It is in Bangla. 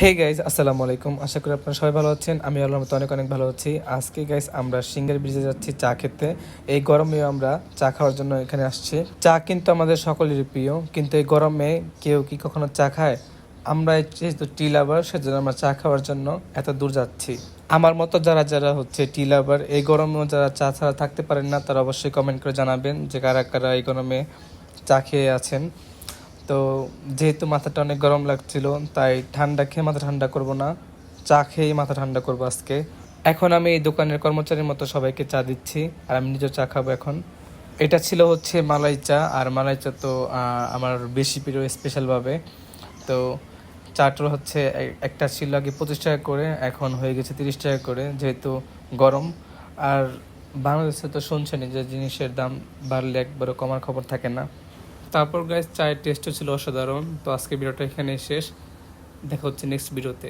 হে গাইজ আসসালামু আলাইকুম। আশা করি আপনারা সবাই ভালো আছেন। আমি আল্লাহ মতো অনেক অনেক ভালো আছি। আজকে গাইজ আমরা সিঙ্গার ব্রিজে যাচ্ছি চা খেতে। এই গরমে আমরা চা খাওয়ার জন্য এখানে আসছি। চা কিন্তু আমাদের সকলেরই প্রিয়, কিন্তু এই গরমে কেউ কি কখনো চা খায়? আমরা যেহেতু টি লাভার সেজন্য আমরা চা খাওয়ার জন্য এত দূর যাচ্ছি। আমার মতো যারা যারা হচ্ছে টি লাভার এই গরমেও যারা চা ছাড়া থাকতে পারেন না, তারা অবশ্যই কমেন্ট করে জানাবেন যে কারা কারা এই গরমে চা খেয়ে আছেন। তো যেহেতু মাথাটা অনেক গরম লাগছিল, তাই ঠান্ডা খেয়ে মাথা ঠান্ডা করব না। চা খেয়েই মাথা ঠান্ডা করব আজকে। এখন আমি এই দোকানের কর্মচারীর মতো সবাইকে চা দিচ্ছি, আর আমি নিজেও চা খাব এখন। এটা ছিল হচ্ছে মালাই চা, আর মালাই চা তো আমার বেশি প্রিয় স্পেশালভাবে তো চাটার হচ্ছে একটা ছিল আগে পঁচিশ টাকা করে, এখন হয়ে গেছে তিরিশ টাকা করে, যেহেতু গরম। আর বাংলাদেশে তো শুনছেনই যে জিনিসের দাম বাড়লে একবারও কমার খবর থাকে না। তারপর গাইজ চায়ের টেস্টও ছিল অসাধারণ। তো আজকে ভিডিওটা এখানে শেষ। দেখা হচ্ছে নেক্সট ভিডিওতে